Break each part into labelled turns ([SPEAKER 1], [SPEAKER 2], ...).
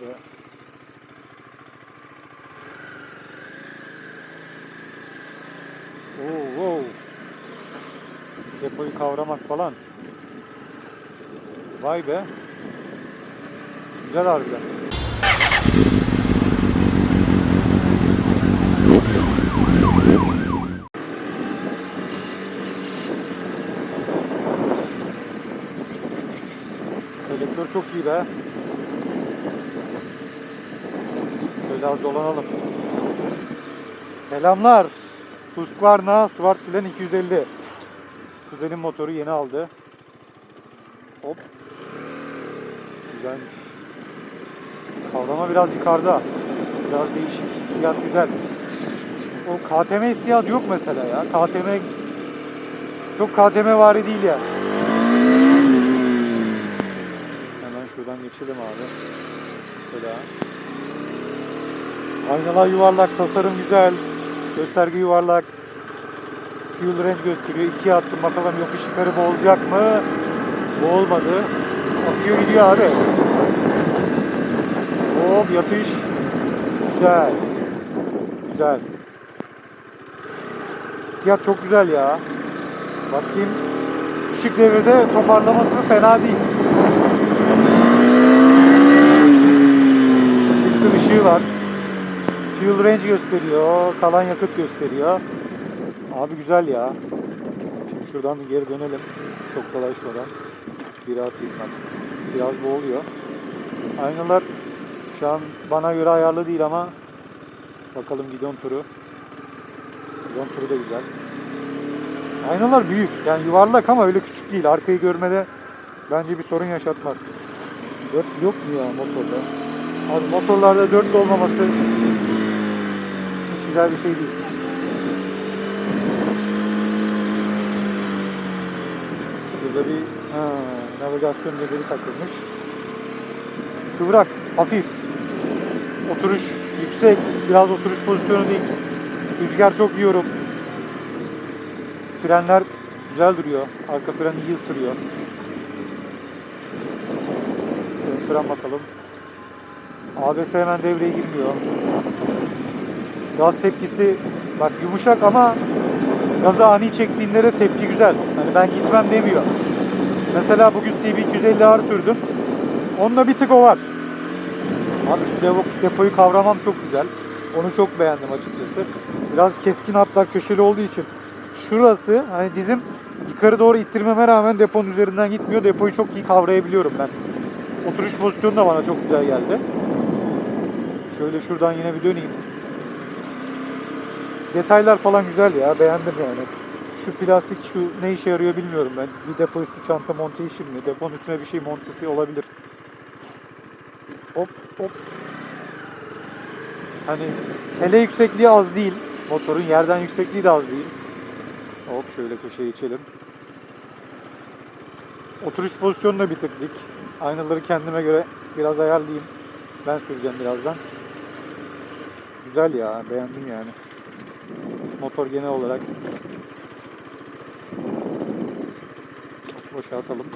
[SPEAKER 1] be. Oo, wow. Depoyu kavramak falan. Vay be. Güzel harbiden. Selektör çok iyi be. Şöyle az dolanalım. Selamlar. Husqvarna Svartbilen 250. Kuzenin motoru yeni aldı. Hop. Güzelmiş. Kavrama biraz yukarıda. Biraz değişik. Hissiyat güzel. O KTM hissiyatı yok mesela ya. KTM çok KTM vari değil ya. Hemen şuradan geçelim abi. Mesela. Aynalar yuvarlak, tasarım güzel. Gösterge yuvarlak. Fuel range gösteriyor. İkiye attım bakalım yokuş yukarı boğulacak mı? Boğulmadı. Akıyor gidiyor abi. Hop yatış. Güzel. Güzel. Hissiyat çok güzel ya. Bakayım. Işık devirde toparlaması fena değil. Shifter ışığı var. Fuel range gösteriyor. Kalan yakıt gösteriyor. Abi güzel ya. Şimdi şuradan bir geri dönelim. Çok dolaşmadan. Bir atayım bak. Biraz boğuluyor. Aynalar şu an bana göre ayarlı değil ama bakalım gidon turu. Gidon turu da güzel. Aynalar büyük. Yani yuvarlak ama öyle küçük değil. Arkayı görmede bence bir sorun yaşatmaz. Dört yok mu ya motorda? Abi motorlarda dört olmaması hiç güzel bir şey değil. Şurada bir ha, navigasyon modeli takılmış. Kıvrak, hafif. Oturuş yüksek, biraz oturuş pozisyonu değil. Rüzgar çok yiyorum. Frenler güzel duruyor. Arka fren iyi ısırıyor. Ön fren bakalım. ABS hemen devreye girmiyor. Gaz tepkisi bak yumuşak ama gaza ani çektiğinde de tepki güzel. Hani ben gitmem demiyor. Mesela bugün CB250R sürdüm. Onunla bir tık o var. Abi şu depo, depoyu kavramam çok güzel. Onu çok beğendim açıkçası. Biraz keskin hatlar köşeli olduğu için şurası hani dizim yukarı doğru ittirmeme rağmen deponun üzerinden gitmiyor. Depoyu çok iyi kavrayabiliyorum ben. Oturuş pozisyonu da bana çok güzel geldi. Şöyle şuradan yine bir döneyim. Detaylar falan güzel ya. Beğendim yani. Şu plastik şu ne işe yarıyor bilmiyorum ben. Bir depo üstü çanta monte işi mi? Deponun üstüne bir şey montesi olabilir. Hop hop. Hani sele yüksekliği az değil. Motorun yerden yüksekliği de az değil. Hop şöyle köşeye geçelim. Oturuş pozisyonu da bir tık dik. Aynaları kendime göre biraz ayarlayayım. Ben süreceğim birazdan. Güzel ya beğendim yani. Motor genel olarak boşaltalım.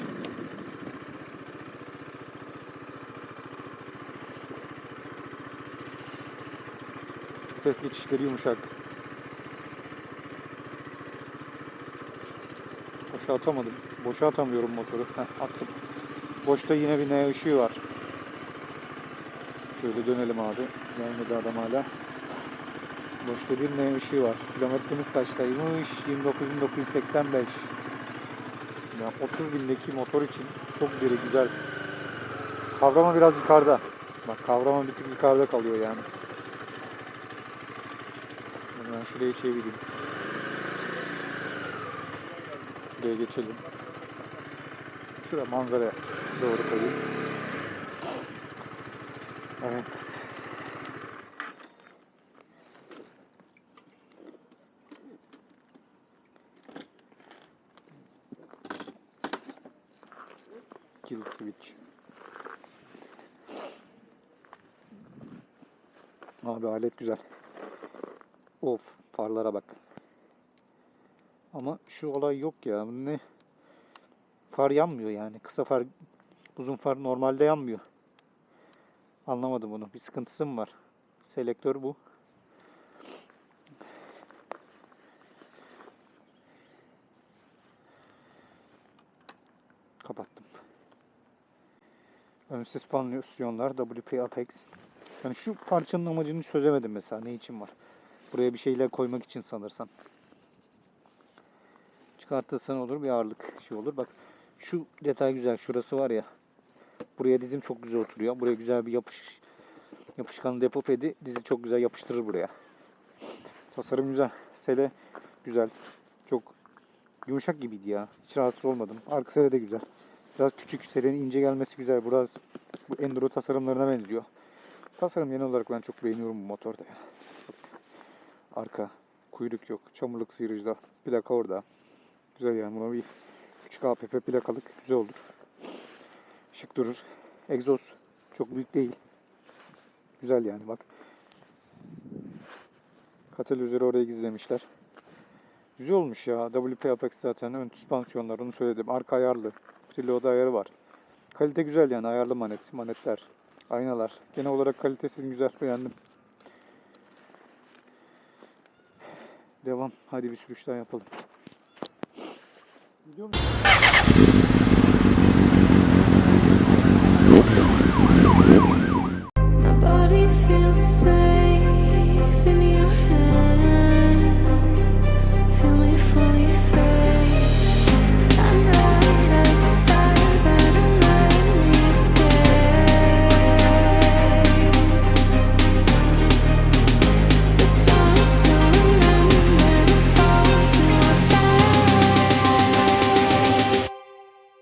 [SPEAKER 1] Vites geçişleri yumuşak. Boşaltamadım. Boşaltamıyorum motoru. Heh, attım. Boşta yine bir N ışığı var. Şöyle dönelim abi. Gelmedi adam hala. Boşta bir N ışığı var. Kilometremiz kaçtaymış? 29.985. Ya 30 bindeki motor için çok diri güzel. Kavrama biraz yukarıda. Bak kavrama bir tık yukarıda kalıyor yani. Hemen şuraya çevireyim. Şuraya geçelim. Şuraya manzaraya doğru koyayım. Evet. Kill switch. Abi alet güzel. Of farlara bak. Ama şu olay yok ya. Ne? Far yanmıyor yani. Kısa far, uzun far normalde yanmıyor. Anlamadım bunu. Bir sıkıntısı mı var? Selektör bu. Kapattım. Ön süspansiyonlar WP Apex. Yani şu parçanın amacını çözemedim mesela. Ne için var? Buraya bir şeyler koymak için sanırsam. Çıkartırsan olur bir ağırlık şey olur. Bak şu detay güzel. Şurası var ya. Buraya dizim çok güzel oturuyor. Buraya güzel bir yapış yapışkan depo pedi dizi çok güzel yapıştırır buraya. Tasarım güzel. Sele güzel. Çok yumuşak gibiydi ya. Hiç rahatsız olmadım. Arka sele de güzel. Biraz küçük. Selenin ince gelmesi güzel. Biraz bu enduro tasarımlarına benziyor. Tasarım genel olarak ben çok beğeniyorum bu motorda ya. Arka kuyruk yok. Çamurluk sıyırıcıda. Plaka orada. Güzel yani buna bir küçük APP plakalık güzel olur. Şık durur. Egzoz çok büyük değil. Güzel yani bak. Katalizörü oraya gizlemişler. Güzel olmuş ya. WP Apex zaten ön süspansiyonlar onu söyledim. Arka ayarlı. Preload ayarı var. Kalite güzel yani ayarlı manet. Manetler. Aynalar. Genel olarak kalitesi güzel. Beğendim. Devam. Hadi bir sürüş daha yapalım. Gidiyor musun?